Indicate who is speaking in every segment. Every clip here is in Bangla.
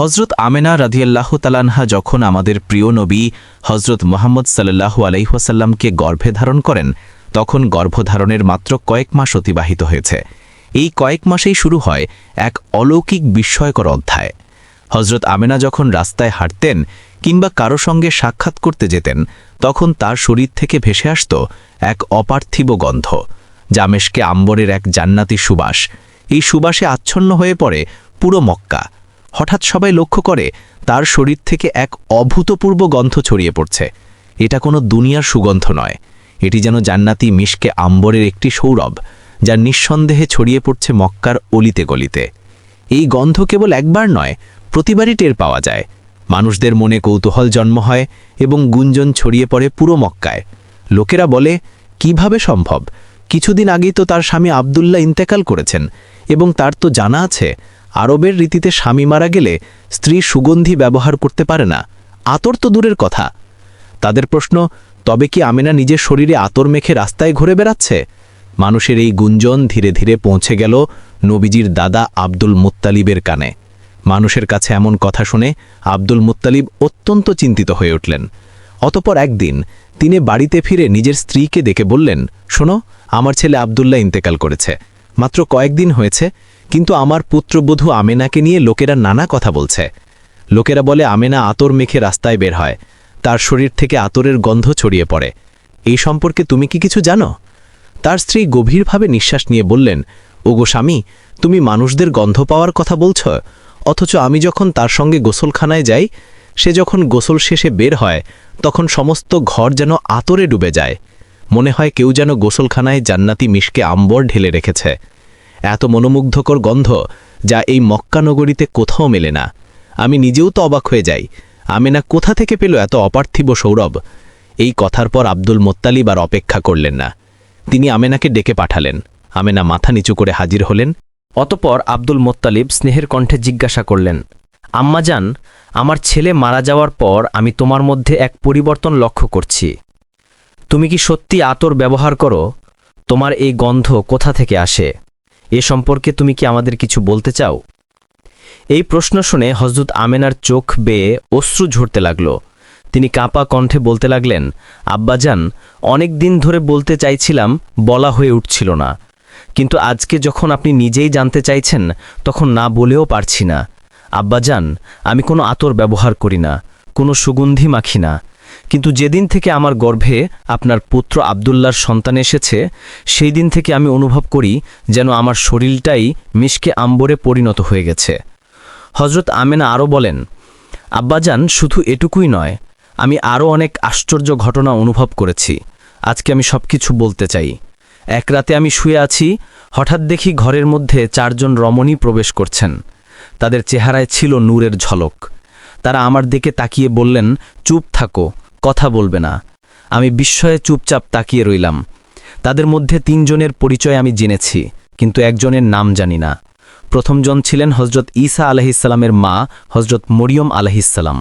Speaker 1: হজরত আমেনা রাদিয়াল্লাহ তালানহা যখন আমাদের প্রিয় নবী হজরত মোহাম্মদ সাল্লাল্লাহু আলাইহাসাল্লামকে গর্ভে ধারণ করেন, তখন গর্ভধারণের মাত্র কয়েক মাস অতিবাহিত হয়েছে। এই কয়েক মাসেই শুরু হয় এক অলৌকিক বিস্ময়কর অধ্যায়। হজরত আমেনা যখন রাস্তায় হাঁটতেন কিংবা কারও সঙ্গে সাক্ষাৎ করতে যেতেন, তখন তার শরীর থেকে ভেসে আসত এক অপার্থিব গন্ধ জামেশকে আম্বরের এক জান্নাতি সুবাস। এই সুবাসে আচ্ছন্ন হয়ে পড়ে পুরো মক্কা। হঠাৎ সবাই লক্ষ্য করে তার শরীর থেকে এক অভূতপূর্ব গন্ধ ছড়িয়ে পড়ছে। এটা কোনো দুনিয়ার সুগন্ধ নয়। এটি যেন জান্নাতি মিশকে আম্বরের একটি সৌরভ যা নিঃসন্দেহে ছড়িয়ে পড়ছে মক্কার অলিতে গলিতে। এই গন্ধ কেবল একবার নয়, প্রতিবারই টের পাওয়া যায়। মানুষদের মনে কৌতূহল জন্ম হয় এবং গুঞ্জন ছড়িয়ে পড়ে পুরো মক্কায়। লোকেরা বলে, কীভাবে সম্ভব? কিছুদিন আগেই তো তার স্বামী আবদুল্লাহ ইন্তেকাল করেছেন এবং তার তো জানা আছে আরবের রীতিতে স্বামী মারা গেলে স্ত্রী সুগন্ধি ব্যবহার করতে পারে না। আতর তো দূরের কথা। তাদের প্রশ্ন, তবে কি আমেনা নিজের শরীরে আতর মেখে রাস্তায় ঘুরে বেড়াচ্ছে? মানুষের এই গুঞ্জন ধীরে ধীরে পৌঁছে গেল নবীজির দাদা আব্দুল মুত্তালিবের কানে। মানুষের কাছে এমন কথা শুনে আব্দুল মুত্তালিব অত্যন্ত চিন্তিত হয়ে উঠলেন। অতপর একদিন তিনি বাড়িতে ফিরে নিজের স্ত্রীকে ডেকে বললেন, শোনো, আমার ছেলে আবদুল্লাহ ইন্তেকাল করেছে। মাত্র কয়েকদিন হয়েছে কিন্তু আমার পুত্রবধূ আমেনাকে নিয়ে লোকেরা নানা কথা বলছে। লোকেরা বলে, আমেনা আতর মেখে রাস্তায় বের হয়। তার শরীর থেকে আতরের গন্ধ ছড়িয়ে পড়ে। এই সম্পর্কে তুমি কি কিছু জানো? তার স্ত্রী গভীরভাবে নিঃশ্বাস নিয়ে বললেন, ওগো স্বামী, তুমি মানুষদের গন্ধ পাওয়ার কথা বলছ? অথচ আমি যখন তার সঙ্গে গোসলখানায় যাই, সে যখন গোসল শেষে বের হয়, তখন সমস্ত ঘর যেন আতরে ডুবে যায়। মনে হয় কেউ যেন গোসলখানায় জান্নাতি মিশকে আম্বর ঢেলে রেখেছে। এত মনোমুগ্ধকর গন্ধ যা এই মক্কা নগরীতে কোথাও মেলে না। আমি নিজেও তো অবাক হয়ে যাই। আমেনা কোথা থেকে পেল এত অপার্থিব সৌরভ? এই কথার পর আব্দুল মোত্তালিব আর অপেক্ষা করলেন না। তিনি আমেনাকে ডেকে পাঠালেন। আমেনা মাথা নিচু করে হাজির হলেন।
Speaker 2: অতপর আব্দুল মোত্তালিব স্নেহের কণ্ঠে জিজ্ঞাসা করলেন আম্মাজান আমার ছেলে মারা যাওয়ার পর আমি তোমার মধ্যে এক পরিবর্তন লক্ষ্য করছি। তুমি কি সত্যি আতর ব্যবহার করো? তোমার এই গন্ধ কোথা থেকে আসে? এ সম্পর্কে তুমি কি আমাদের কিছু বলতে চাও? এই প্রশ্ন শুনে হজরত আমেনার চোখ বেয়ে অশ্রু ঝরতে লাগল। তিনি কাঁপা কণ্ঠে বলতে লাগলেন আব্বাজান অনেক দিন ধরে বলতে চাইছিলাম, বলা হয়ে উঠছিল না। কিন্তু আজকে যখন আপনি নিজেই জানতে চাইছেন, তখন না বলেও পারছি না। আব্বাজান আমি কোনো আতর ব্যবহার করি না, কোনো সুগন্ধি মাখি না। কিন্তু যেদিন থেকে আমার গর্ভে আপনার পুত্র আবদুল্লার সন্তান এসেছে, সেই দিন থেকে আমি অনুভব করি যেন আমার শরীরটাই মিশকে আম্বরে পরিণত হয়ে গেছে। হজরত আমেনা আরও বলেন, আব্বাজান, শুধু এটুকুই নয়, আমি আরও অনেক আশ্চর্য ঘটনা অনুভব করেছি। আজকে আমি সব কিছু বলতে চাই। এক রাতে আমি শুয়ে আছি, হঠাৎ দেখি ঘরের মধ্যে চারজন রমণী প্রবেশ করছেন। তাদের চেহারায় ছিল নূরের ঝলক। তারা আমার দিকে তাকিয়ে বললেন, চুপ থাকো কথা বলবে না। আমি বিস্ময়ে চুপচাপ তাকিয়ে রইলাম। তাদের মধ্যে তিনজনের পরিচয় আমি জেনেছি, কিন্তু একজনের নাম জানি না। প্রথমজন ছিলেন হজরত ঈসা আলহিসাল্লামের মা হজরত মরিয়ম আলহিসাল্লাম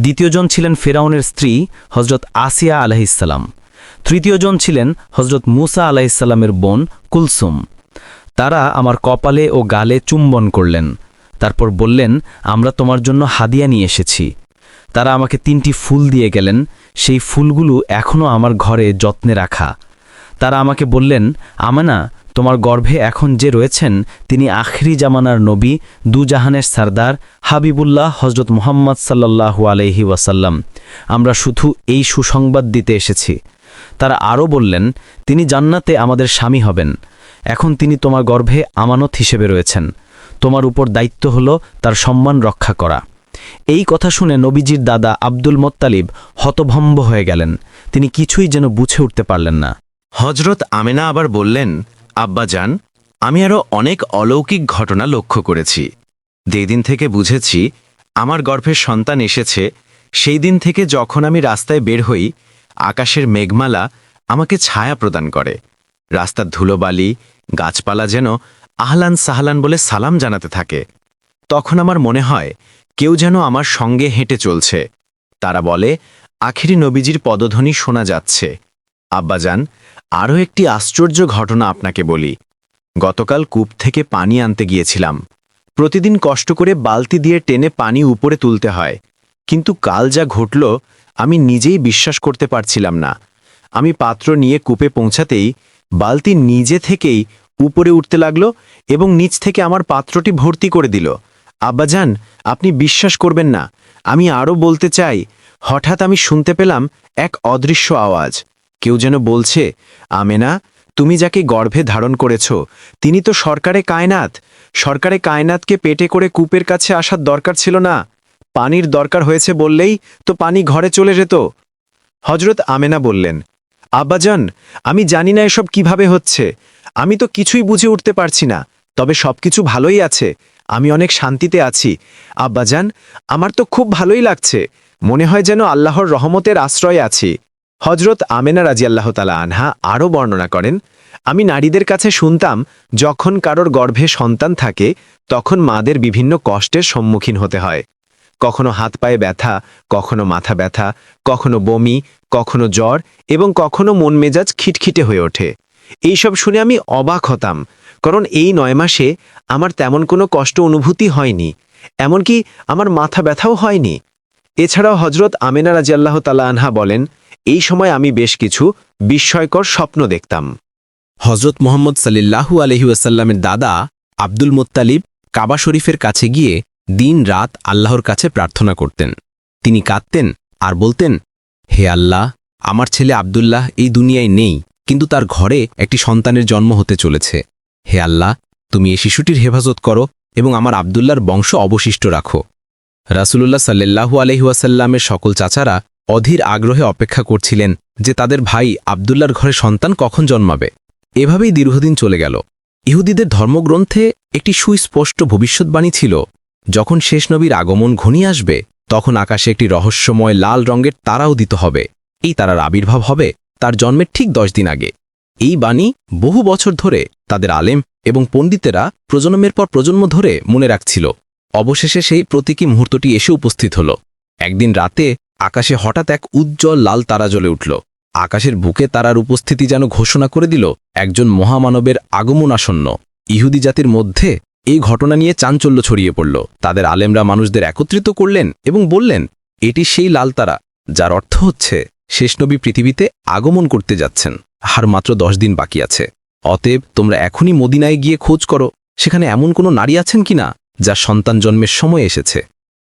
Speaker 2: দ্বিতীয়জন ছিলেন ফেরাউনের স্ত্রী হজরত আসিয়া আলহিসাল্লাম তৃতীয়জন ছিলেন হজরত মুসা আলাইসাল্লামের বোন, কুলসুম। তারা আমার কপালে ও গালে চুম্বন করলেন। তারপর বললেন, আমরা তোমার জন্য হাদিয়া নিয়ে এসেছি। তারা আমাকে তিনটি ফুল দিয়ে গেলেন, সেই ফুলগুলো এখনও আমার ঘরে যত্নে রাখা। তারা আমাকে বললেন, আমানা, তোমার গর্ভে এখন যে রয়েছেন, তিনি আখরি জামানার নবী, দুজাহানের সর্দার, হাবিবুল্লাহ হজরত মোহাম্মদ সাল্লাল্লাহু আলহি ওয়াসাল্লাম। আমরা শুধু এই সুসংবাদ দিতে এসেছি। তারা আরও বললেন, তিনি জান্নাতে আমাদের স্বামী হবেন। এখন তিনি তোমার গর্ভে আমানত হিসেবে রয়েছেন। তোমার উপর দায়িত্ব হল তার সম্মান রক্ষা করা। এই কথা শুনে নবীজির দাদা আব্দুল মোত্তালিব হতভম্ব হয়ে গেলেন। তিনি কিছুই যেন বুঝে উঠতে পারলেন না।
Speaker 1: হজরত আমেনা আবার বললেন আব্বাজান আমি আরও অনেক অলৌকিক ঘটনা লক্ষ্য করেছি। যেই দিন থেকে বুঝেছি, আমার গর্ভের সন্তান এসেছে, সেই দিন থেকে যখন আমি রাস্তায় বের হই, আকাশের মেঘমালা আমাকে ছায়া প্রদান করে। রাস্তার ধুলোবালি, গাছপালা যেন আহলান সাহলান বলে সালাম জানাতে থাকে। তখন আমার মনে হয় কেউ যেন আমার সঙ্গে হেঁটে চলছে। তারা বলে, আখেরি নবীজির পদধ্বনি শোনা যাচ্ছে। আব্বাজান, আরও একটি আশ্চর্য ঘটনা আপনাকে বলি। গতকাল কূপ থেকে পানি আনতে গিয়েছিলাম।
Speaker 3: প্রতিদিন কষ্ট করে বালতি দিয়ে টেনে পানি উপরে তুলতে হয়। কিন্তু কাল যা ঘটল, আমি নিজেই বিশ্বাস করতে পারছিলাম না। আমি পাত্র নিয়ে কূপে পৌঁছাতেই বালতি নিজে থেকেই উপরে উঠতে লাগল এবং নিচ থেকে আমার পাত্রটি ভর্তি করে দিল। আব্বাজান, আপনি বিশ্বাস করবেন না। আমি আরও বলতে চাই, হঠাৎ আমি শুনতে পেলাম এক অদৃশ্য আওয়াজ। কেউ যেন বলছে, আমেনা, তুমি যাকে গর্ভে ধারণ করেছ, তিনি তো সরকারে কায়নাত। সরকারে কায়নাতকে পেটে করে কূপের কাছে আসার দরকার ছিল না। পানির দরকার হয়েছে বললেই তো পানি ঘরে চলে যেত। হজরত আমেনা বললেন, আব্বাজান, আমি জানি না এসব কীভাবে হচ্ছে। আমি তো কিছুই বুঝে উঠতে পারছি না, তবে সবকিছু ভালোই আছে। আমি অনেক শান্তিতে আছি। আব্বাজান আমার তো খুব ভালোই লাগছে। মনে হয় যেন আল্লাহর রহমতের আশ্রয়ে আছি। হজরত আমেনা রাজি আল্লাহ তালা আনহা আরও বর্ণনা করেন, আমি নারীদের কাছে শুনতাম, যখন কারোর গর্ভে সন্তান থাকে, তখন মাদের বিভিন্ন কষ্টের সম্মুখীন হতে হয়। কখনো হাত পায়ে ব্যথা, কখনো মাথা ব্যথা, কখনো বমি, কখনো জ্বর এবং কখনো মন মেজাজ খিটখিটে হয়ে ওঠে। এইসব শুনে আমি অবাক হতাম। কারণ এই নয় মাসে আমার তেমন কোনো কষ্ট অনুভূতি হয়নি, এমনকি আমার মাথা ব্যথাও হয়নি। এছাড়াও হজরত আমেনা রাজিয়াল্লাহ তালা আনহা বলেন, এই সময় আমি বেশ কিছু বিস্ময়কর স্বপ্ন দেখতাম।
Speaker 1: হজরত মোহাম্মদ সাল্লাহু আলহি ওয়াসাল্লামের দাদা আব্দুল মোত্তালিব কাবা শরীফের কাছে গিয়ে দিন রাত আল্লাহর কাছে প্রার্থনা করতেন। তিনি কাঁদতেন আর বলতেন, হে আল্লাহ, আমার ছেলে আব্দুল্লাহ এই দুনিয়ায় নেই, কিন্তু তার ঘরে একটি সন্তানের জন্ম হতে চলেছে। হে আল্লাহ, তুমি এ শিশুটির হেফাজত করো এবং আমার আব্দুল্লার বংশ অবশিষ্ট রাখো। রাসূলুল্লাহ সাল্লাল্লাহু আলহি ওয়াসাল্লামের সকল চাচারা অধীর আগ্রহে অপেক্ষা করছিলেন যে তাদের ভাই আবদুল্লার ঘরে সন্তান কখন জন্মাবে। এভাবেই দীর্ঘদিন চলে গেল। ইহুদিদের ধর্মগ্রন্থে একটি সুস্পষ্ট ভবিষ্যৎবাণী ছিল, যখন শেষ নবীর আগমন ঘনিয়ে আসবে, তখন আকাশে একটি রহস্যময় লাল রঙের তারা উদিত হবে। এই তারার আবির্ভাব হবে তার জন্মের ঠিক দশ দিন আগে। এই বাণী বহু বছর ধরে তাদের আলেম এবং পণ্ডিতেরা প্রজন্মের পর প্রজন্ম ধরে মনে রাখছিল। অবশেষে সেই প্রতীকী মুহূর্তটি এসে উপস্থিত হল। একদিন রাতে আকাশে হঠাৎ এক উজ্জ্বল লাল তারা জ্বলে উঠল। আকাশের বুকে তারার উপস্থিতি যেন ঘোষণা করে দিল, একজন মহামানবের আগমন আসন্ন ইহুদি জাতির মধ্যে এই ঘটনা নিয়ে চাঞ্চল্য ছড়িয়ে পড়ল। তাদের আলেমরা মানুষদের একত্রিত করলেন এবং বললেন, এটি সেই লাল তারা, যার অর্থ হচ্ছে শেষ নবী পৃথিবীতে আগমন করতে যাচ্ছেন। আর মাত্র দশ দিন বাকি আছে। অতএব তোমরা এখনই মদিনায় গিয়ে খোঁজ করো, সেখানে এমন কোনো নারী আছেন কিনা যার সন্তান জন্মের সময় এসেছে।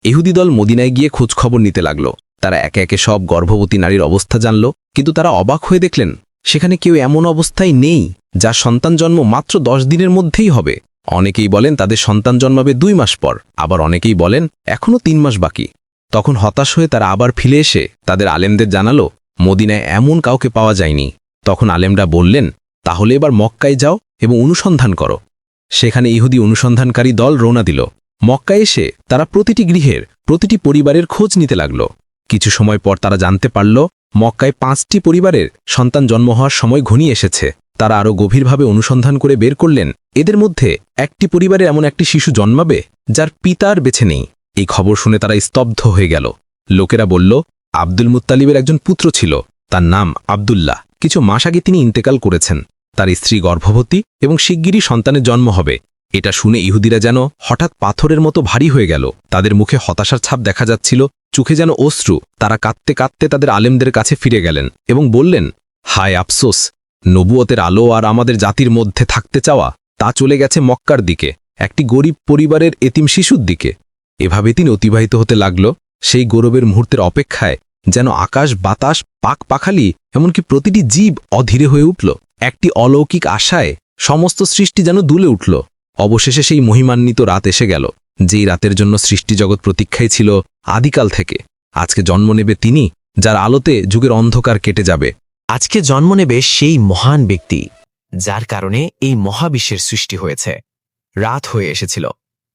Speaker 1: ইহুদি দল মদিনায় গিয়ে খোঁজ খবর নিতে লাগল। তারা একে একে সব গর্ভবতী নারীর অবস্থা জানল, কিন্তু তারা অবাক হয়ে দেখলেন, সেখানে কেউ এমন অবস্থায় নেই, যার সন্তান জন্ম মাত্র দশ দিনের মধ্যেই হবে। অনেকেই বলেন তাদের সন্তান জন্মাবে দুই মাস পর, আবার অনেকেই বলেন এখনও তিন মাস বাকি। তখন হতাশ হয়ে তারা আবার ফিরে এসে তাদের আলেমদের জানালো, মদিনায় এমন কাউকে পাওয়া যায়নি। তখন আলেমরা বললেন, তাহলে এবার মক্কায় যাও এবং অনুসন্ধান করো। সেখানে ইহুদি অনুসন্ধানকারী দল রওনা দিল। মক্কায় এসে তারা প্রতিটি গৃহের, প্রতিটি পরিবারের খোঁজ নিতে লাগল। কিছু সময় পর তারা জানতে পারল, মক্কায় পাঁচটি পরিবারের সন্তান জন্ম হওয়ার সময় ঘনিয়ে এসেছে। তারা আরও গভীরভাবে অনুসন্ধান করে বের করলেন, এদের মধ্যে একটি পরিবারে এমন একটি শিশু জন্মাবে যার পিতার বেছে নেই। এই খবর শুনে তারা স্তব্ধ হয়ে গেল। লোকেরা বলল, আব্দুল মুত্তালিবের একজন পুত্র ছিল, তার নাম আব্দুল্লাহ। কিছু মাস আগে তিনি ইন্তেকাল করেছেন। তার স্ত্রী গর্ভবতী এবং শিগগিরই সন্তানের জন্ম হবে। এটা শুনে ইহুদিরা যেন হঠাৎ পাথরের মতো ভারী হয়ে গেল। তাদের মুখে হতাশার ছাপ দেখা যাচ্ছিল, চোখে যেন অশ্রু। তারা কাঁদতে কাঁদতে তাদের আলেমদের কাছে ফিরে গেলেন এবং বললেন, হায় আফসোস নবুয়তের আলো আর আমাদের জাতির মধ্যে থাকতে চাওয়া, তা চলে গেছে মক্কার দিকে, একটি গরিব পরিবারের এতিম শিশুর দিকে। এভাবে তিনি অতিবাহিত হতে লাগল। সেই গৌরবের মুহূর্তের অপেক্ষায় যেন আকাশ, বাতাস, পাক পাখালি, এমনকি প্রতিটি জীব অধীরে হয়ে উঠল। একটি অলৌকিক আশায় সমস্ত সৃষ্টি যেন দুলে উঠল। অবশেষে সেই মহিমান্বিত রাত এসে গেল, যেই রাতের জন্য সৃষ্টি জগৎ প্রতীক্ষায় ছিল আদিকাল থেকে। আজকে জন্ম নেবে তিনি, যার আলোতে যুগের অন্ধকার কেটে যাবে।
Speaker 4: আজকে জন্ম নেবে সেই মহান ব্যক্তি, যার কারণে এই মহাবিশ্বের সৃষ্টি হয়েছে। রাত হয়ে এসেছিল।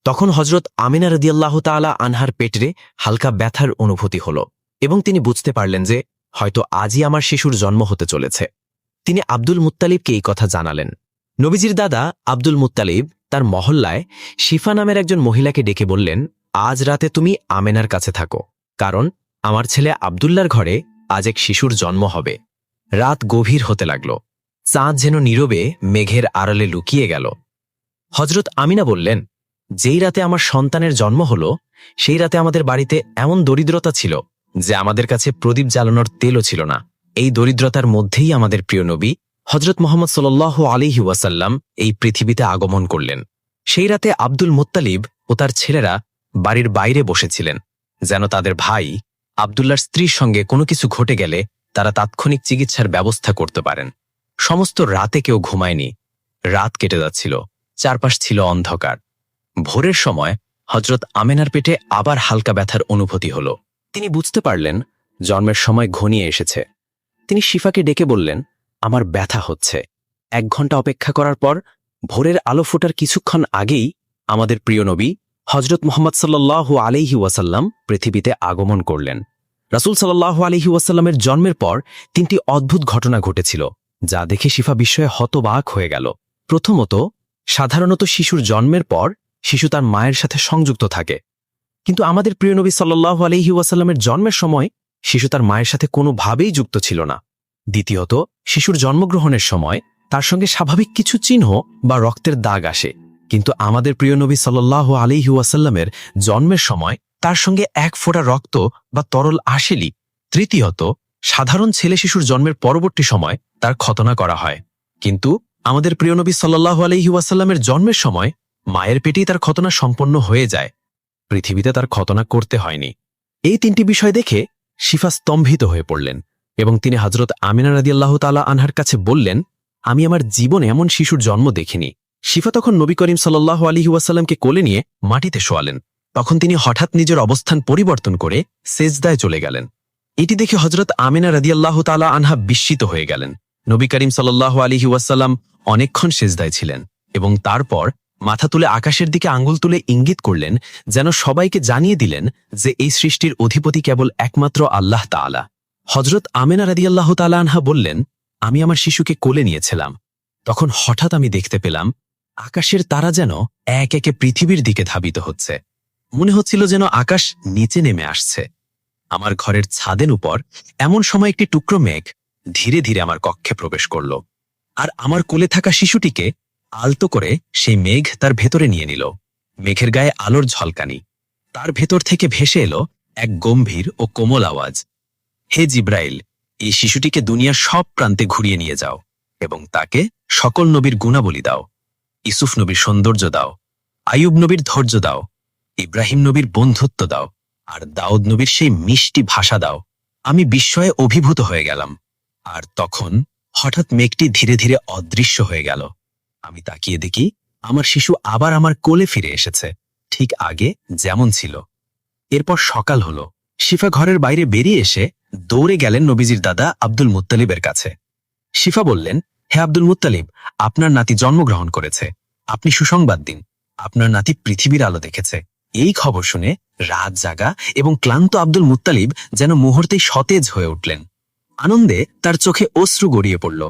Speaker 4: তখন হজরত আমিনা রদিয়াল্লাহ তালা আনহার পেটরে হালকা ব্যথার অনুভূতি হল। এবং তিনি বুঝতে পারলেন যে হয়তো আজই আমার শিশুর জন্ম হতে চলেছে। তিনি আব্দুল মুত্তালিবকে এই কথা জানালেন। নবীজির দাদা আব্দুল মুত্তালিব তার মহল্লায় শিফা নামের একজন মহিলাকে ডেকে বললেন, আজ রাতে তুমি আমেনার কাছে থাকো, কারণ আমার ছেলে আব্দুল্লার ঘরে আজ এক শিশুর জন্ম হবে। রাত গভীর হতে লাগল। চাঁদ যেন নীরবে মেঘের আড়ালে লুকিয়ে গেল। হজরত আমিনা বললেন, যেই রাতে আমার সন্তানের জন্ম হল, সেই রাতে আমাদের বাড়িতে এমন দরিদ্রতা ছিল যে আমাদের কাছে প্রদীপ জ্বালানোর তেলও ছিল না। এই দরিদ্রতার মধ্যেই আমাদের প্রিয় নবী হজরত মোহাম্মদ সাল আলিহি ওয়াসাল্লাম এই পৃথিবীতে আগমন করলেন। সেই রাতে আব্দুল মোত্তালিব ও তার ছেলেরা বাড়ির বাইরে বসেছিলেন, যেন তাদের ভাই আবদুল্লার স্ত্রীর সঙ্গে কোনো কিছু ঘটে গেলে তারা তাৎক্ষণিক চিকিৎসার ব্যবস্থা করতে পারেন। সমস্ত রাতে কেউ ঘুমায়নি, রাত কেটে যাচ্ছিল, চারপাশ ছিল অন্ধকার। ভোরের সময় হজরত আমেনার পেটে আবার হালকা ব্যথার অনুভূতি হল। তিনি বুঝতে পারলেন জন্মের সময় ঘনিয়ে এসেছে। তিনি শিফাকে ডেকে বললেন, আমার ব্যথা হচ্ছে। এক ঘণ্টা অপেক্ষা করার পর ভোরের আলো ফোটার কিছুক্ষণ আগেই আমাদের প্রিয় নবী হজরত মোহাম্মদ সাল্লাল্লাহু আলাইহি ওয়াসাল্লাম পৃথিবীতে আগমন করলেন। রাসূল সাল্লাল্লাহু আলাইহি ওয়াসাল্লামের জন্মের পর তিনটি অদ্ভুত ঘটনা ঘটেছিল, যা দেখে শিফা বিস্ময়ে হতবাক হয়ে গেল। প্রথমত, সাধারণত শিশুর জন্মের পর শিশু তার মায়ের সাথে সংযুক্ত থাকে। কিন্তু আমাদের প্রিয় নবী সাল্লাল্লাহু আলাইহি ওয়াসাল্লামের জন্মের সময় শিশু তার মায়ের সাথে কোনোভাবেই যুক্ত ছিল না। দ্বিতীয়ত, শিশুর জন্মগ্রহণের সময় তার সঙ্গে স্বাভাবিক কিছু চিহ্ন বা রক্তের দাগ আসে। কিন্তু আমাদের প্রিয় নবী সাল্লাহ আলিহি ওয়াসাল্লামের জন্মের সময় তার সঙ্গে এক ফোঁটা রক্ত বা তরল আসেলি তৃতীয়ত, সাধারণ ছেলে শিশুর জন্মের পরবর্তী সময় তার খতনা করা হয়। কিন্তু আমাদের প্রিয় নবী সাল্লাহ আলহি ওয়াসাল্লামের জন্মের সময় মায়ের পেটেই তার খতনা সম্পন্ন হয়ে যায়। পৃথিবীতে তার খতনা করতে হয়নি। এই তিনটি বিষয় দেখে শিফা স্তম্ভিত হয়ে পড়লেন এবং তিনি হজরত আমিনা রাদিয়াল্লাহ তালা আনহার কাছে বললেন, আমি আমার জীবনে এমন শিশুর জন্ম দেখিনি। শিফা তখন নবী করিম সাল্লাহ আলী ওয়াসাল্লামকে কোলে নিয়ে মাটিতে শোয়ালেন। তখন তিনি হঠাৎ নিজের অবস্থান পরিবর্তন করে সেজদায় চলে গেলেন। এটি দেখে হজরত আমিনা রাদিয়াল্লাহ তালা আনহা বিস্মিত হয়ে গেলেন। নবী করিম সাল্লাহ আলী ওয়াসাল্লাম অনেকক্ষণ সেজদায় ছিলেন এবং তারপর মাথা তুলে আকাশের দিকে আঙ্গুল তুলে ইঙ্গিত করলেন, যেন সবাইকে জানিয়ে দিলেন যে এই সৃষ্টির অধিপতি কেবল একমাত্র আল্লাহ তাআলা। হজরত আমেনা রাদিয়াল্লাহ তালা আনহা বললেন, আমি আমার শিশুকে কোলে নিয়েছিলাম। তখন হঠাৎ আমি দেখতে পেলাম, আকাশের তারা যেন এক একে পৃথিবীর দিকে ধাবিত হচ্ছে। মনে হচ্ছিল যেন আকাশ নিচে নেমে আসছে। আমার ঘরের ছাদের উপর এমন সময় একটি টুকরো মেঘ ধীরে ধীরে আমার কক্ষে প্রবেশ করল। আর আমার কোলে থাকা শিশুটিকে আলতো করে সেই মেঘ তার ভেতরে নিয়ে নিল। মেঘের গায়ে আলোর ঝলকানি। তার ভেতর থেকে ভেসে এলো এক গম্ভীর ও কোমল আওয়াজ। হে জিব্রাইল, এই শিশুটিকে দুনিয়ার সব প্রান্তে ঘুরিয়ে নিয়ে যাও এবং তাকে সকল নবীর গুণাবলী দাও। ইসুফ নবীর সৌন্দর্য দাও। আয়ুব নবীর ধৈর্য দাও। ইব্রাহিম নবীর বন্ধুত্ব দাও। আর দাউদ নবীর সেই মিষ্টি ভাষা দাও। আমি বিস্ময়ে অভিভূত হয়ে গেলাম। আর তখন হঠাৎ মেঘটি ধীরে ধীরে অদৃশ্য হয়ে গেল। আমি তাকিয়ে দেখি আমার শিশু আবার আমার কোলে ফিরে এসেছে, ঠিক আগে যেমন ছিল। এরপর সকাল হলো। শিফা ঘরের বাইরে বেরিয়ে এসে দৌড়ে গেলেন নবীজির দাদা আব্দুল মুত্তালিবের কাছে। শিফা বললেন, হে আব্দুল মুত্তালিব, আপনার নাতি জন্মগ্রহণ করেছে। আপনি সুসংবাদ দিন। আপনার নাতি পৃথিবীর আলো দেখেছে। এই খবর শুনে রাত জাগা এবং ক্লান্ত আব্দুল মুত্তালিব যেন মুহূর্তেই সতেজ হয়ে উঠলেন। আনন্দে তার চোখে অশ্রু গড়িয়ে পড়ল।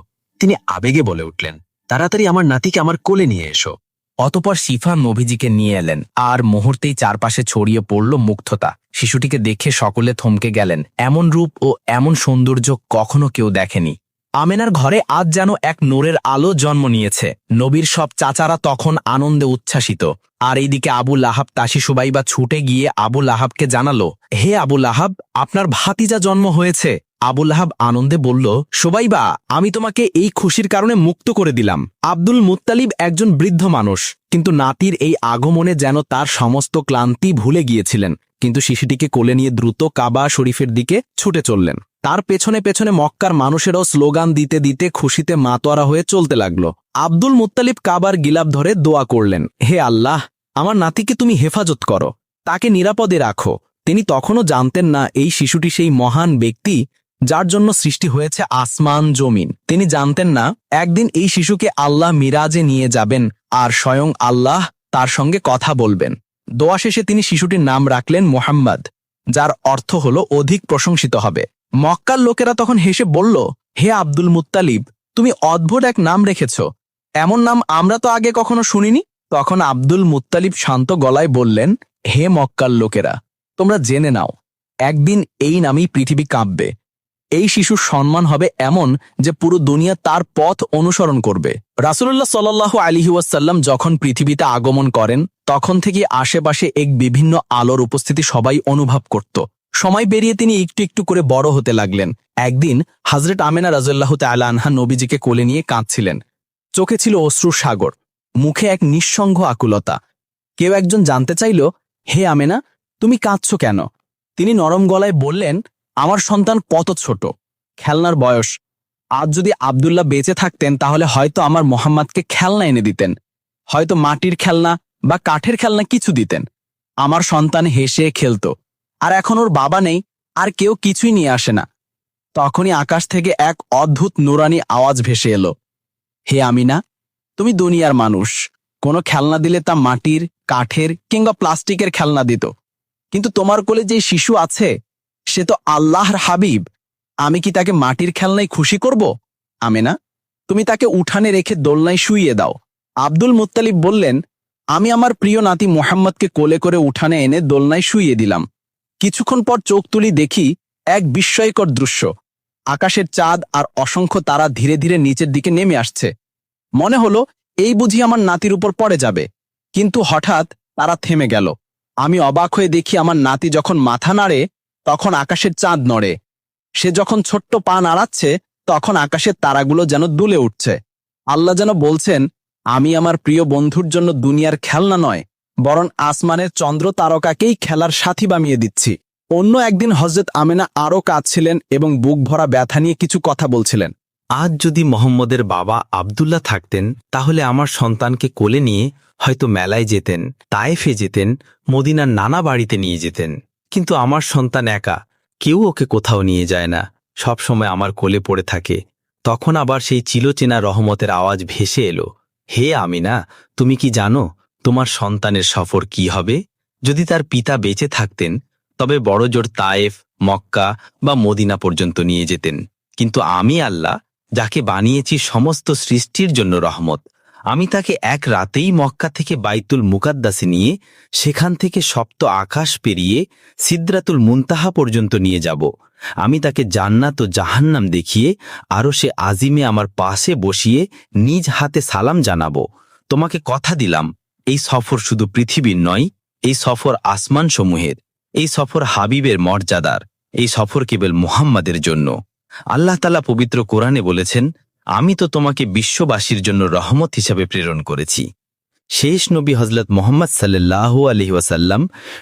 Speaker 4: তিনি আবেগে বলে উঠলেন তাড়াতাড়ি আমার নাতিকে আমার কোলে নিয়ে এসো।
Speaker 5: অতপর শিফা নবীজিকে নিয়ে এলেন, আর মুহূর্তেই চারপাশে ছড়িয়ে পড়ল মুগ্ধতা। শিশুটিকে দেখে সকলে থমকে গেলেন। এমন রূপ ও এমন সৌন্দর্য কখনো কেউ দেখেনি। আমেনার ঘরে আজ যেন এক নোরের আলো জন্ম নিয়েছে। নবীর সব চাচারা তখন আনন্দে উচ্ছ্বাসিত। আর এইদিকে আবু লাহাব তাসি সুবাইবা ছুটে গিয়ে আবু লাহাবকে জানালো, হে আবু লাহাব, আপনার ভাতিজা জন্ম হয়েছে। আবু লাহাব আনন্দে বলল, সোবাইবা, আমি তোমাকে এই খুশির কারণে মুক্ত করে দিলাম। আব্দুল মুত্তালিব একজন বৃদ্ধ মানুষ, কিন্তু নাতির এই আগমনে যেন তার সমস্ত ক্লান্তি ভুলে গিয়েছিলেন। কিন্তু শিশুটিকে কোলে নিয়ে দ্রুত কাবা শরীফের দিকে ছুটে চললেন। তার পেছনে পেছনে মক্কার মানুষেরাও স্লোগান দিতে দিতে খুশিতে মাতোয়ারা হয়ে চলতে লাগল। আব্দুল মুত্তালিব কাবার গিলাপ ধরে দোয়া করলেন, হে আল্লাহ, আমার নাতিকে তুমি হেফাজত করো। তাকে নিরাপদে রাখো। তিনি তখনও জানতেন না এই শিশুটি সেই মহান ব্যক্তি যার জন্য সৃষ্টি হয়েছে আসমান, জমিন। তিনি জানতেন না, একদিন এই শিশুকে আল্লাহ মিরাজে নিয়ে যাবেন আর স্বয়ং আল্লাহ তার সঙ্গে কথা বলবেন। দোয়া শেষে তিনি শিশুটির নাম রাখলেন মোহাম্মদ, যার অর্থ হল অধিক প্রশংসিত হবে। মক্কার লোকেরা তখন হেসে বলল, হে আব্দুল মুত্তালিব, তুমি অদ্ভুত এক নাম রেখেছ। এমন নাম আমরা তো আগে কখনো শুনিনি? তখন আব্দুল মুত্তালিব শান্ত গলায় বললেন, হে মক্কার লোকেরা, তোমরা জেনে নাও, একদিন এই নামই পৃথিবী কাঁপবে। এই শিশুর সম্মান হবে এমন যে পুরো দুনিয়া তার পথ অনুসরণ করবে। রাসুল্লাহ সাল্লাহ আলিহাসাল্লাম যখন পৃথিবীতে আগমন করেন, তখন থেকে আশেপাশে এক বিভিন্ন আলোর উপস্থিতি সবাই অনুভব করত। সময় বেরিয়ে তিনি একটু একটু করে বড় হতে লাগলেন। একদিন হাজরত আমেনা রাজল্লাহ তালা আনহা নবীজিকে কোলে নিয়ে কাঁদছিলেন। চোখে ছিল অশ্রুর সাগর, মুখে এক নিঃসঙ্গ আকুলতা। কেউ একজন জানতে চাইল, হে আমেনা, তুমি কাঁদছ কেন? তিনি নরম গলায় বললেন আমার সন্তান কত ছোট? খেলনার বয়স। আজ যদি আবদুল্লাহ বেঁচে থাকতেন, তাহলে হয়তো আমার মোহাম্মদকে খেলনা এনে দিতেন। হয়তো মাটির খেলনা বা কাঠের খেলনা কিছু দিতেন। আমার সন্তান হেসে খেলত। আর এখন ওর বাবা নেই, আর কেউ কিছুই নিয়ে আসে না। তখনই আকাশ থেকে এক অদ্ভুত নুরানি আওয়াজ ভেসে এলো। হে আমিনা, তুমি দুনিয়ার মানুষ। কোনো খেলনা দিলে তা মাটির, কাঠের কিংবা প্লাস্টিকের খেলনা দিত। কিন্তু তোমার কোলে যে শিশু আছে সে তো আল্লাহর হাবিব। আমি কি তাকে মাটির খেলনায় খুশি করব? আমেনা, তুমি তাকে উঠানে রেখে দোলনায় শুইয়ে দাও। আব্দুল মুত্তালিব বললেন, আমি আমার প্রিয় নাতি মোহাম্মদকে কোলে করে উঠানে এনে দোলনায় শুইয়ে দিলাম। কিছুক্ষণ পর চোখ তুলি দেখি এক বিস্ময়কর দৃশ্য। আকাশের চাঁদ আর অসংখ্য তারা ধীরে ধীরে নিচের দিকে নেমে আসছে। মনে হলো, এই বুঝি আমার নাতির উপর পড়ে যাবে। কিন্তু হঠাৎ তারা থেমে গেল। আমি অবাক হয়ে দেখি আমার নাতি যখন মাথা নাড়ে তখন আকাশের চাঁদ নড়ে। সে যখন ছোট্ট পা নাড়াচ্ছে, তখন আকাশের তারাগুলো যেন দুলে উঠছে। আল্লাহ যেন বলছেন, আমি আমার প্রিয় বন্ধুর জন্য দুনিয়ার খেলনা নয়, বরং আসমানের চন্দ্র তারকাকেই খেলার সাথী বামিয়ে দিচ্ছি। অন্য একদিন হজরত আমেনা আরও কাঁদছিলেন এবং বুক ভরা ব্যথা নিয়ে কিছু কথা বলছিলেন।
Speaker 4: আজ যদি মোহাম্মদের বাবা আবদুল্লাহ থাকতেন, তাহলে আমার সন্তানকে কোলে নিয়ে হয়তো মেলায় যেতেন তায়েফে যেতেন, মদিনার নানা বাড়িতে নিয়ে যেতেন। কিন্তু আমার সন্তান একা। কেউ ওকে কোথাও নিয়ে যায় না। সব সময় আমার কোলে পড়ে থাকে। তখন আবার সেই চিলোচেনা রহমতের আওয়াজ ভেসে এলো। হে আমিনা, তুমি কি জানো তোমার সন্তানের সফর কি হবে? যদি তার পিতা বেঁচে থাকতেন, তবে বড় জোর তায়েফ, মক্কা বা মদিনা পর্যন্ত নিয়ে যেতেন। কিন্তু আমি আল্লাহ, যাকে বানিয়েছি সমস্ত সৃষ্টির জন্য রহমত আমি তাকে এক রাতেই মক্কা থেকে বাইতুল মুকাদ্দাসে নিয়ে সেখান থেকে সপ্ত আকাশ পেরিয়ে সিদ্রাতুল মুনতাহা পর্যন্ত নিয়ে যাব। আমি তাকে জান্নাত ও জাহান্নাম দেখিয়ে আরও সে আজিমে আমার পাশে বসিয়ে নিজ হাতে সালাম জানাব। তোমাকে কথা দিলাম, এই সফর শুধু পৃথিবীর নয়, এই সফর আসমান সমূহের এই সফর হাবিবের মর্যাদার, এই সফর কেবল মুহাম্মাদের জন্য। আল্লাহ তালা পবিত্র কোরআনে বলেছেন আমি তো তোমাকে বিশ্ববাসীর জন্য রহমত হিসাবে প্রেরণ করেছি। শেষ নবী হজরত মোহাম্মদ সাল্লাহ ওয়াসাল্লাম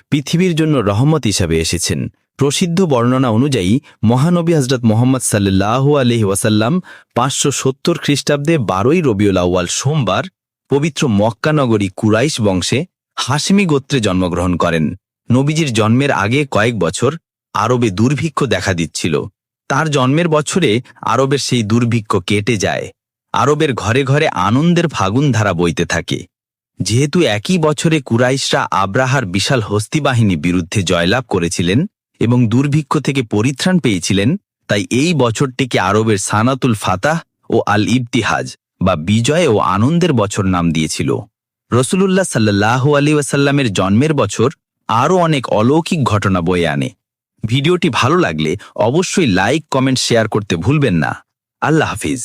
Speaker 4: পৃথিবীর জন্য রহমত হিসাবে এসেছেন। প্রসিদ্ধ বর্ণনা অনুযায়ী মহানবী হজরত মোহাম্মদ সাল্লাহ আলহি ওয়াসাল্লাম পাঁচশো সত্তর খ্রিস্টাব্দে বারোই রবিউল আউয়াল সোমবার পবিত্র মক্কানগরী কুরাইশ বংশে হাসমি গোত্রে জন্মগ্রহণ করেন। নবীজির জন্মের আগে কয়েক বছর আরবে দুর্ভিক্ষ দেখা দিচ্ছিল। তার জন্মের বছরে আরবের সেই দুর্ভিক্ষ কেটে যায়। আরবের ঘরে ঘরে আনন্দের ফাগুন ধারা বইতে থাকে। যেহেতু একই বছরে কুরাইশরা আব্রাহার বিশাল হস্তিবাহিনী বিরুদ্ধে জয়লাভ করেছিলেন এবং দুর্ভিক্ষ থেকে পরিত্রাণ পেয়েছিলেন, তাই এই বছরটিকে আরবের সানাতুল ফাতাহ ও আল ইবতিহাজ বা বিজয় ও আনন্দের বছর নাম দিয়েছিল। রসুলুল্লাহ সাল্লাহ আলী ওয়াসাল্লামের জন্মের বছর আরও অনেক অলৌকিক ঘটনা বয়ে আনে। ভিডিওটি ভালো লাগলে অবশ্যই লাইক কমেন্ট শেয়ার করতে ভুলবেন না। আল্লাহ হাফিজ।